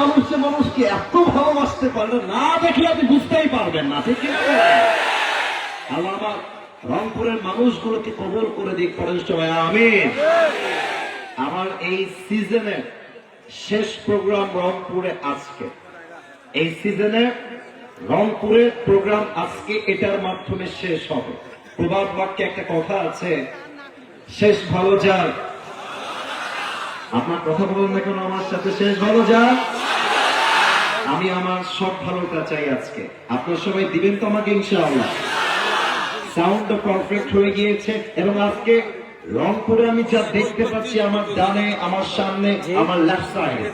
মানুষ মানুষকে এত ভালোবাসতে পারে না দেখলে আপনি বুঝতেই পারবেন না, ঠিক আল্লাহ আমার রংপুরের মানুষগুলোকে কবল করে দিক সময় আমি আমার এই সিজনের শেষ প্রোগ্রাম রংপুরে আজকে। এই সিজনে রংপুরের প্রোগ্রাম আজকে এটার মাধ্যমে শেষ হবে। প্রবাদ বাক্যে একটা কথা আছে, শেষ ভালো যাক আপনার কথা বলুন না কেন আমার সাথে শেষ। ভালো যাক আমি আমার সব ভালোটা চাই আজকে। আপনার সবাই দিবেন তো আমাকে ইনশাআল্লাহ। সাউন্ড পারফেক্ট হয়ে গিয়েছে এবং আজকে রংপুরে আমি যা দেখতে পাচ্ছি আমার ডানে, আমার সামনে, আমার লেফট সাইডে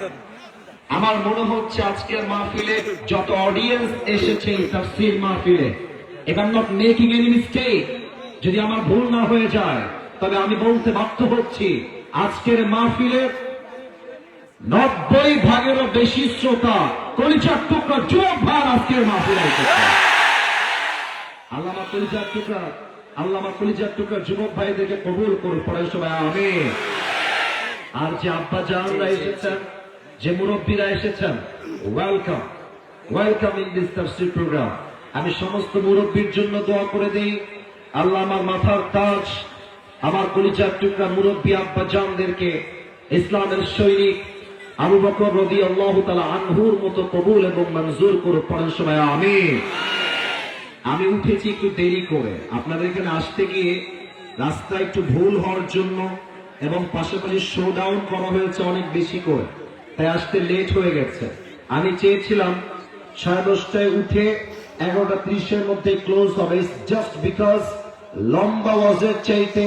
আমার মনে হচ্ছে আজকের মাহফিলে যত অডিয়েন্স এসেছে তাফসীর মাহফিলে if I'm not making any mistake, যদি আমার ভুল না হয়ে যায়, তবে আমি বলতে বাধ্য হচ্ছি আজকের মাহফিলে নব্বই ভাগেরও বেশি শ্রোতা কলিচার টুকরা যুবক ভার আজকের মাহফিলে আল্লামা কলিজার টুকরা, আল্লামা কলিজার টুকরা যুবক ভাইদেরকে কবুল করুন পরের সময় আমি আর যে আব্বা জানরা এসেছেন, যে মুরব্বীরা এসেছেন welcome welcome in this tafsir programme আমি সমস্ত মুরব্বীর জন্য দোয়া করে দিই। আল্লাহ আমার মাথার তাজ আমার কলিজার টুকরা মুরব্বী আব্বা জানদেরকে ইসলামের সৈনিক আবু বকর রবি আল্লাহ তালা আনহুর মতো কবুল এবং মঞ্জুর করে পরের সময় আমি আমি উঠেছি একটু দেরি করে। আপনাদের এখানে আসতে গিয়ে রাস্তা একটু ভুল হওয়ার জন্য এবং পাশাপাশি শো ডাউন করা হয়েছে অনেক বেশি করে। তাই আসতে লেট হয়ে গেছে। আমি চেয়েছিলাম সাড়ে দশটায় উঠে এগারোটা ত্রিশের মধ্যে ক্লোজ হবে। জাস্ট বিকজ লম্বা ওয়াজের চাইতে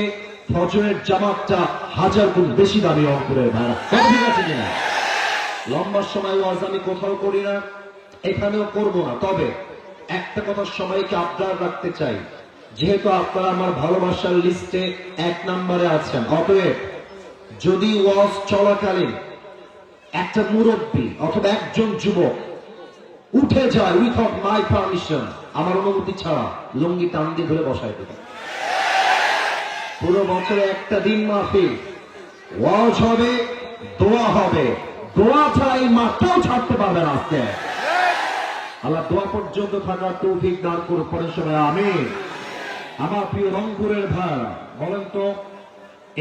ফজরের জামাতটা হাজার গুণ বেশি দামি অঙ্কুরের ভাড়া। কথা ঠিক আছে কিনা? লম্বা সময় ওয়াজ আমি কোথাও করি না, এখানেও করব না। তবে একটা কথা সবাইকে আবদার রাখতে চাই। যেহেতু আপনারা আমার ভালোবাসার লিস্টে এক নম্বরে আছেন, অতএব যদি ওয়াজ চলাকালীন একটা মুরব্বী অথবা একজন যুবক উঠে যায় উইথাউট মাই পারমিশন, আমার অনুমতি ছাড়া লুঙ্গি টান দিয়ে ধরে বসায় দেবে। পুরো বছরে একটা দিন মাহফিল। ওয়াজ হবে, দোয়া হবে। দোয়া ছাড়া এই মাঠটাও ছাড়তে পারবে না আজকে। আল্লাহ দোয়া পর্যন্ত থাকার তৌফিক দান করে পরের সময় আমি আমার প্রিয় রংপুরের ভাই, বলেন তো,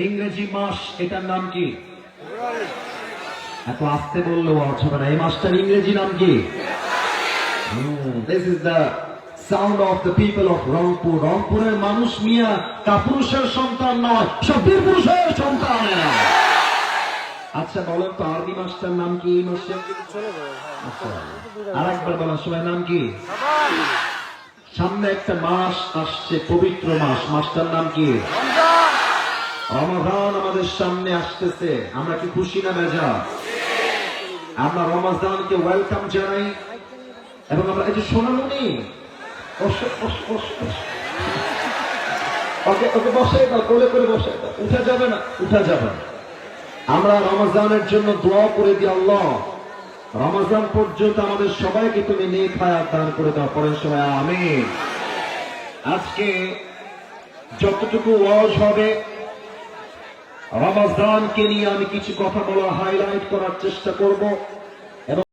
ইংরেজি মাস, এটার নাম কি? এত আসতে ওয়াজ হবে না। এই মাসটার ইংরেজি নাম কি? This is the sound of the people of Rangpur রংপুরের মানুষ মিয়া কাপুরুষের সন্তান নয় সব পুরুষের সন্তান আচ্ছা বলেন তো আরবি মাসটার নাম কি এই মাসে আচ্ছা আর একবার বলার সময় নাম কি সামনে একটা মাস আসছে পবিত্র মাস মাসটার নাম কি রমাদান আমাদের সামনে আসতেছে আমরা কি খুশি না বেজা আমরা রমাদানকে ওয়েলকাম জানাই এবং আমরা এই যে বসে- বসে। ওকে ওকে বসে দাও, কোলে করে বসে উঠা যাবে না? উঠা যাবে না। আমরা রমজানের জন্য দোয়া করে দিই, আল্লাহ। রমজান পর্যন্ত আমাদের সবাইকে তুমি নেক হায়াত দান করে দাও, পরের সময় আমি আজকে যতটুকু ওয়াজ হবে, রমজানকে নিয়ে আমি কিছু কথা বলা হাইলাইট করার চেষ্টা করব।